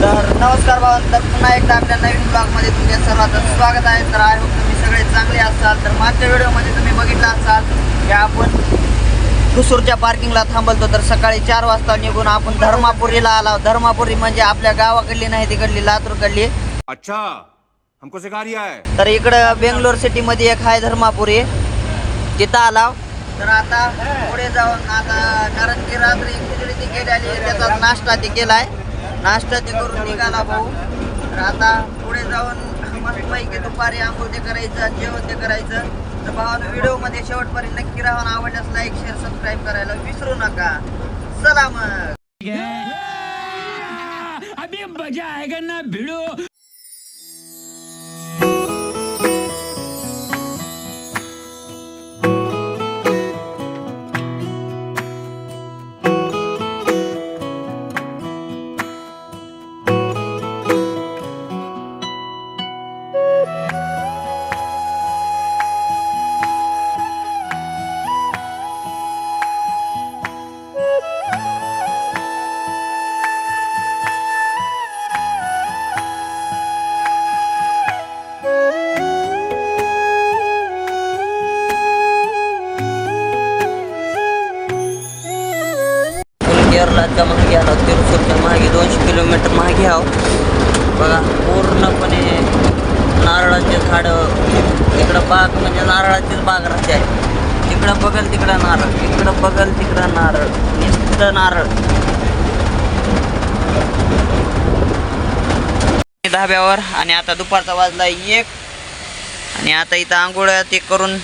तर पुन्हा एकदा आपल्या नवीन ब्लॉगमध्ये तुमच्या सर्वांचं स्वागत आहे. तर आय होप तुम्ही सगळे चांगले असाल. तर मागच्या व्हिडिओमध्ये तुम्ही बघितलं असाल की आपण ठुसूरच्या पार्किंगला थांबलतो. तर सकाळी चार वाजता निघून आपण धर्मापुरीला आलो. धर्मापुरी म्हणजे आपल्या गावाकडली नाही तिकडली लातूरकडली. अच्छा हमको सिखा रिया है. तर इकडं बेंगलोर सिटीमध्ये एक आहे धर्मापुरी. तिथं आलाव तर आता पुढे जाऊन आता कारण की रात्री खिचडी ती केलेली आहे त्याचा नाश्ता ते केलाय. नाश्ता ते करून निघाला भाऊ. तर आता पुढे जाऊन मस्तपैकी दुपारी आंघोळ ते करायचं जेवण ते करायचं. तर भावानं व्हिडिओमध्ये शेवटपर्यंत नक्की राहून आवडल्यास लाईक शेअर सबस्क्राईब करायला विसरू नका. चला मग. अभी मजा आएगा ना भिड़ो. केरळाच्या मागे आलो तिरुपतीच्या मागे दोनशे किलोमीटर मागे आहो. बघा पूर्णपणे नारळाचे झाडं इकडं बाग म्हणजे नारळाचीच बाग राहते. आहे तिकडं बघल तिकडं नारळ इकडं बघल तिकडं नारळ नुसतं नारळ. धाब्यावर आणि आता दुपारचा वाजला एक. आणि आता इथं आंघोळ्या ते करून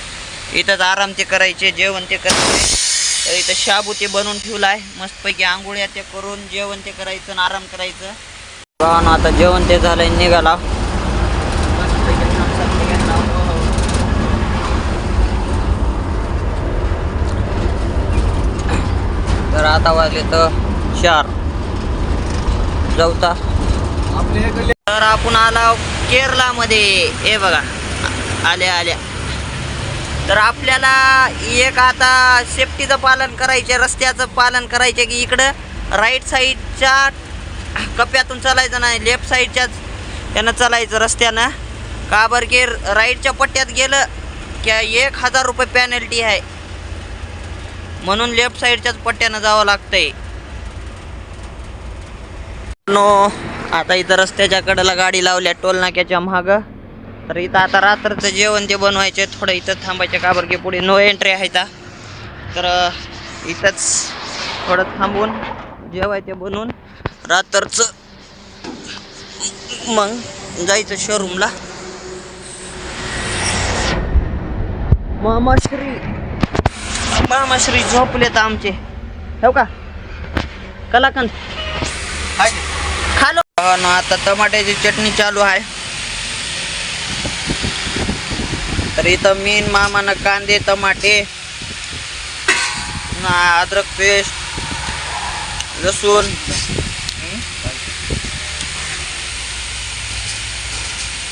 इथंच आराम ते करायचे जेवण ते करायचे. तर इथं शाबू ते बनवून ठेवला आहे मस्तपैकी आंघोळ्या ते करून जेवण ते करायचं आणि आराम करायचं. भावानं आता जेवण ते झालंय निघाला. तर आता वाजले तर चार. चौथा तर आपण आला केरलामध्ये हे बघा. आल्या आल्या. तर आपल्याला एक आता सेफ्टीचं पालन करायचे रस्त्याचं पालन करायचे की इकडं राईट साईडच्या कप्प्यातून चालायचं नाही लेफ्ट साईडच्याच त्यानं चालायचं रस्त्यानं. का बरं की राईटच्या पट्ट्यात गेलं की एक हजार रुपये पॅनल्टी आहे. म्हणून लेफ्ट साईडच्याच पट्ट्यानं जावं लागतंय. नो आता इथं रस्त्याच्या कडेला गाडी लावल्या टोल नाक्याच्या मागं. तर इथं आता रात्रचं जेवण ते बनवायचे थोडं इथं थांबायचे का बरं की पुढे. नो एंट्री आहे तर इथंच थोडं थांबून जेवायचे बनवून. रात्रचं मग जायचं शोरूमला मामाश्री. मामाश्री झोपलेत आमचे. हो का? कलाकंद. खालो. ना आता टमाट्याची चटणी चालू आहे. तर इथं मीन मामानं कांदे टमाटे ना अद्रक पेस्ट लसूण.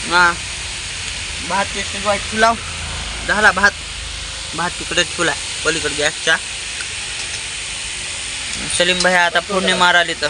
हा. भात शिजवाय ठुलाव. झाला भात. भात तिकडे ठुला पलीकडे गॅसच्या. सलीम भाई आता फोडणी माराली तर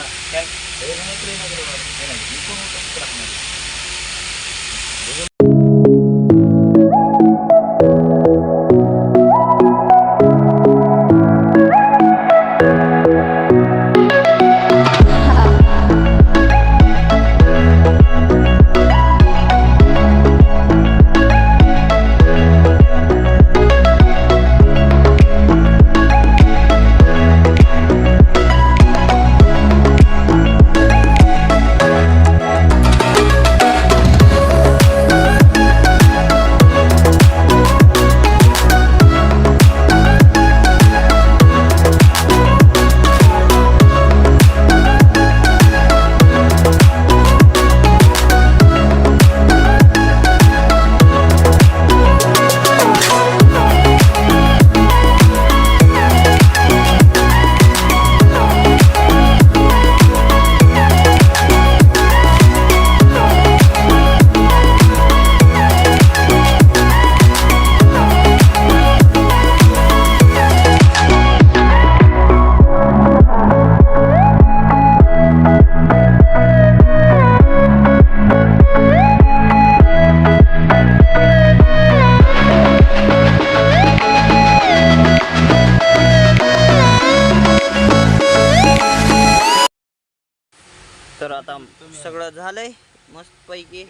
झालंय. मस्त पैकी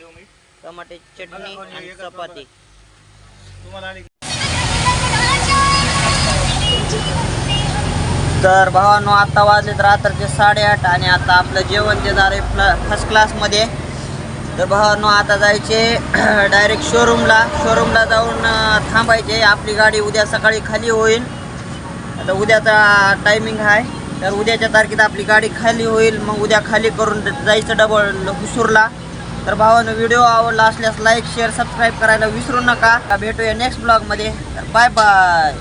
टमाटे चटणी आणि चपाती. तर भावांनो आता वाजलेत रात्रीचे साडेआठ आणि आता आपलं जेवण जे झालंय फर्स्ट क्लासमध्ये तर भावांनो आता जायचे डायरेक्ट शोरूमला शोरूमला जाऊन थांबायचे. आपली गाडी उद्या सकाळी खाली होईल. आता उद्याचा टायमिंग आहे तर उद्याच्या तारखेत आपली गाडी खाली होईल. मग उद्या खाली करून जायचं डबल हुसूरला. तर भावानं व्हिडिओ आवडला असल्यास लाईक शेअर सबस्क्राईब करायला विसरू नका. भेटूया नेक्स्ट ब्लॉगमध्ये तर बाय बाय